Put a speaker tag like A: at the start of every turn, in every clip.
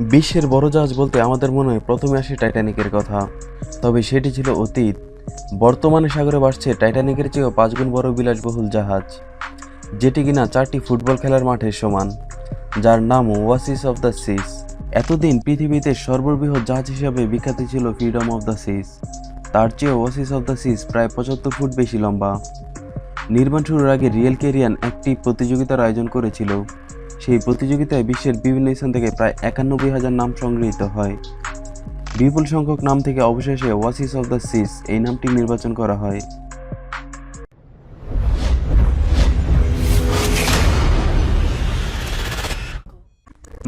A: বিশ্বের বড় জাহাজ বলতে আমাদের মনে হয় প্রথমে আসে টাইটানিকের কথা। তবে সেটি ছিল অতীত। বর্তমানে সাগরে বাড়ছে টাইটানিকের চেয়েও পাঁচগুণ বড় বিলাসবহুল জাহাজ, যেটি কিনা চারটি ফুটবল খেলার মাঠের সমান, যার নাম ওয়াসিস অফ দ্য সিস এতদিন পৃথিবীতে সর্ববৃহৎ জাহাজ হিসাবে বিখ্যাত ছিল ফ্রিডম অফ দ্য সিস তার চেয়েও ওয়াসিস অফ দ্য সিস প্রায় পঁচাত্তর ফুট বেশি লম্বা। নির্মাণ শুরুর আগে রিয়েল কেরিয়ান একটি প্রতিযোগিতার আয়োজন করেছিল। সেই প্রতিযোগিতায় বিশ্বের বিভিন্ন স্থান থেকে প্রায় একানব্বই হাজার নাম সংগৃহীত হয়। বিপুল সংখ্যক নাম থেকে অবশেষে ওয়াসিস অফ দ্য সিস এই নামটি নির্বাচন করা হয়।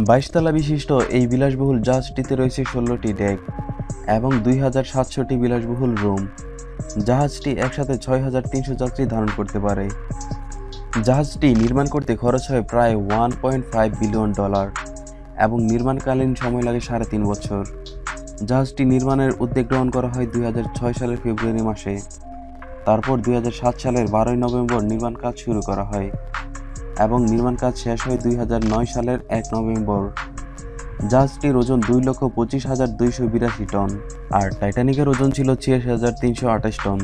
A: বাইশতলা বিশিষ্ট এই বিলাসবহুল জাহাজটিতে রয়েছে ষোলোটি ডেক এবং দুই হাজার সাতশোটি বিলাসবহুল রুম। জাহাজটি একসাথে ছয় হাজার তিনশো যাত্রী ধারণ করতে পারে। জাহাজটি নির্মাণ করতে খরচ হয় প্রায় one point five billion dollar এবং নির্মাণকালীন সময় লাগে সাড়ে তিন বছর। জাহাজটি নির্মাণের উদ্যোগ গ্রহণ করা হয় দুই হাজার ছয় সালের ফেব্রুয়ারি মাসে। তারপর দুই হাজার সাত সালের বারোই নভেম্বর নির্মাণ কাজ শুরু করা হয় এবং নির্মাণ কাজ শেষ হয় দুই হাজার নয় সালের এক নভেম্বর। জাহাজটির ওজন দুই লক্ষ পঁচিশ হাজার দুইশো বিরাশি টন আর টাইটানিকের ওজন ছিল ছিয়াশি হাজার তিনশো আঠাশ টন।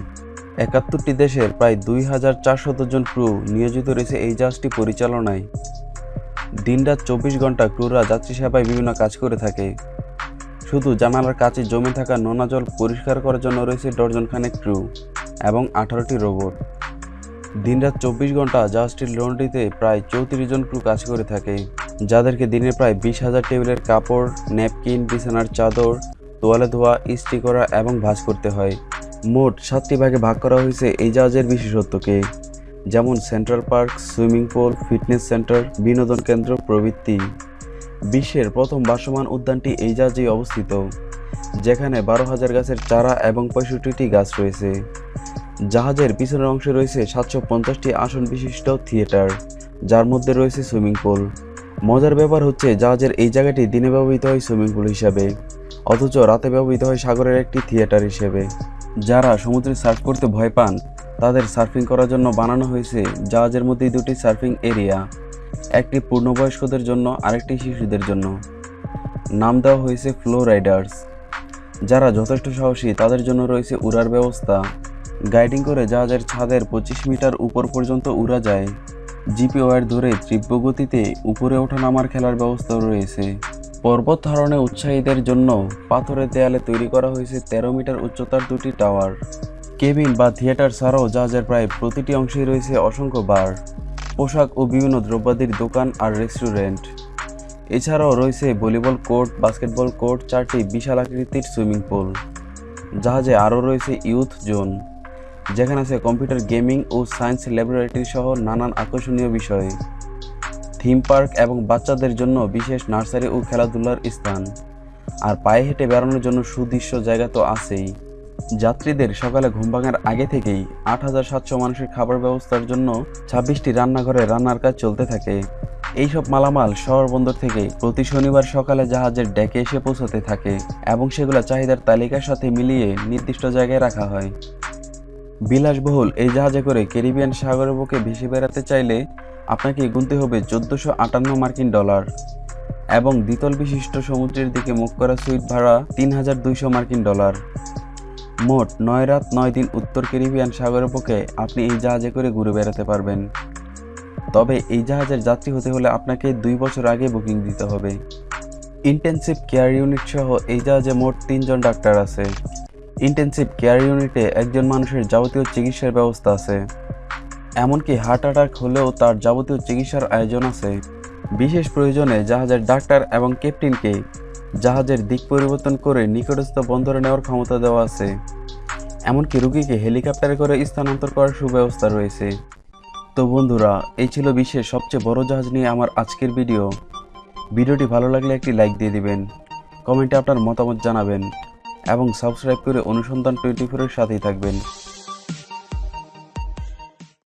A: একাত্তরটি দেশের প্রায় দুই হাজার চারশত জন ক্রু নিয়োজিত রয়েছে এই জাহাজটি পরিচালনায়। দিনরাত চব্বিশ ঘণ্টা ক্রুরা যাত্রী সেবায় বিভিন্ন কাজ করে থাকে। শুধু জানালার কাছে জমে থাকা নোনা জল পরিষ্কার করার জন্য রয়েছে ডজনখানেক ক্রু এবং আঠারোটি রোবট। দিনরাত চব্বিশ ঘণ্টা জাহাজটির লন্ড্রিতে প্রায় চৌত্রিশ জন ক্রু কাজ করে থাকে, যাদেরকে দিনে প্রায় বিশ হাজার টেবিলের কাপড়, ন্যাপকিন, বিছানার চাদর, তোয়ালে ধোয়া, ইস্ত্রি করা এবং ভাঁজ করতে হয়। মোট সাতটি ভাগে ভাগ করা হয়েছে এই জাহাজের বিশেষত্বকে। যেমন Central Park, swimming pool, fitness centre, বিনোদন কেন্দ্র প্রভৃতি। বিশ্বের প্রথম ভাসমান উদ্যানটি এই জাহাজেই অবস্থিত, যেখানে বারো হাজার গাছের চারা এবং পঁয়ষট্টিটি গাছ রয়েছে। জাহাজের পিছনের অংশে রয়েছে সাতশো পঞ্চাশটি আসন বিশিষ্ট থিয়েটার, যার মধ্যে রয়েছে সুইমিং পুল। মজার ব্যাপার হচ্ছে জাহাজের এই জায়গাটি দিনে ব্যবহৃত হয় সুইমিং পুল হিসাবে, অথচ রাতে ব্যবহৃত হয় সাগরের একটি থিয়েটার হিসেবে। যারা সমুদ্রে সার্ফ করতে ভয় পান, তাদের সার্ফিং করার জন্য বানানো হয়েছে জাহাজের মধ্যে দুটি সার্ফিং এরিয়া, একটি পূর্ণবয়স্কদের জন্য, আরেকটি শিশুদের জন্য। নাম দেওয়া হয়েছে ফ্লো রাইডার্স। যারা যথেষ্ট সাহসী, তাদের জন্য রয়েছে উড়ার ব্যবস্থা। গাইডিং করে জাহাজের ছাদের পঁচিশ মিটার উপর পর্যন্ত উড়া যায়। জিপি ওয়ার ধরে তীব্র গতিতে উপরে ওঠা নামার খেলার ব্যবস্থাও রয়েছে। পর্বত ধারণে উৎসাহীদের জন্য পাথরের দেয়ালে তৈরি করা হয়েছে তেরো মিটার উচ্চতার দুটি টাওয়ার। কেবিন বা থিয়েটার ছাড়াও জাহাজের প্রায় প্রতিটি অংশেই রয়েছে অসংখ্য বার, পোশাক ও বিভিন্ন দ্রব্যাদির দোকান আর রেস্টুরেন্ট। এছাড়াও রয়েছে ভলিবল কোর্ট, বাস্কেটবল কোর্ট, চারটি বিশাল আকৃতির সুইমিং পুল। জাহাজে আরও রয়েছে ইউথ জোন, যেখানে আছে কম্পিউটার গেমিং ও সায়েন্স ল্যাবরেটরি সহ নানান আকর্ষণীয় বিষয়। থিম পার্ক এবং বাচ্চাদের জন্য বিশেষ নার্সারি ও খেলাধুলার স্থান। আর পায়ে হেঁটে বেড়ানোর জন্য সুদৃশ্য জায়গা তো আছেই। যাত্রীদের সকালে ঘুম ভাঙার আগে থেকেই আট হাজার সাতশো মানুষের খাবার ব্যবস্থার জন্য ছাব্বিশটি রান্নাঘরে রান্নার কাজ চলতে থাকে। এইসব মালামাল শহর বন্দর থেকে প্রতি শনিবার সকালে জাহাজের ডেকে এসে পৌঁছতে থাকে এবং সেগুলো চাহিদার তালিকার সাথে মিলিয়ে নির্দিষ্ট জায়গায় রাখা হয়। বিলাসবহুল এই জাহাজে করে ক্যারিবিয়ান সাগরের বুকে ভেসে বেড়াতে চাইলে আপনাকে গুনতে হবে চোদ্দোশো আটান্ন মার্কিন ডলার এবং দ্বিতল বিশিষ্ট সমুদ্রের দিকে মুখ করা সুইট ভাড়া তিন হাজার দুইশো মার্কিন ডলার। মোট নয় রাত, নয় দিন উত্তর ক্যারিবিয়ান সাগরের বুকে আপনি এই জাহাজে করে ঘুরে বেড়াতে পারবেন। তবে এই জাহাজের যাত্রী হতে হলে আপনাকে দুই বছর আগে বুকিং দিতে হবে। ইন্টেনসিভ কেয়ার ইউনিট সহ এই জাহাজে মোট তিনজন ডাক্তার আছে। ইন্টেনসিভ কেয়ার ইউনিটে একজন মানুষের যাবতীয় চিকিৎসার ব্যবস্থা আছে। এমনকি হার্ট অ্যাটাক হলেও তার যাবতীয় চিকিৎসার আয়োজন আছে। বিশেষ প্রয়োজনে জাহাজের ডাক্তার এবং ক্যাপ্টেনকে জাহাজের দিক পরিবর্তন করে নিকটস্থ বন্দরে নেওয়ার ক্ষমতা দেওয়া আছে। এমনকি রুগীকে হেলিকপ্টারে করে স্থানান্তর করার সুব্যবস্থা রয়েছে। তো বন্ধুরা, এই ছিল বিশ্বের সবচেয়ে বড় জাহাজ নিয়ে আমার আজকের ভিডিও। ভিডিওটি ভালো লাগলে একটি লাইক দিয়ে দিবেন। কমেন্টে আপনার মতামত জানাবেন। এবং সাবস্ক্রাইব করে অনুসন্ধান টোয়েন্টি ফোরের সাথেই থাকবেন।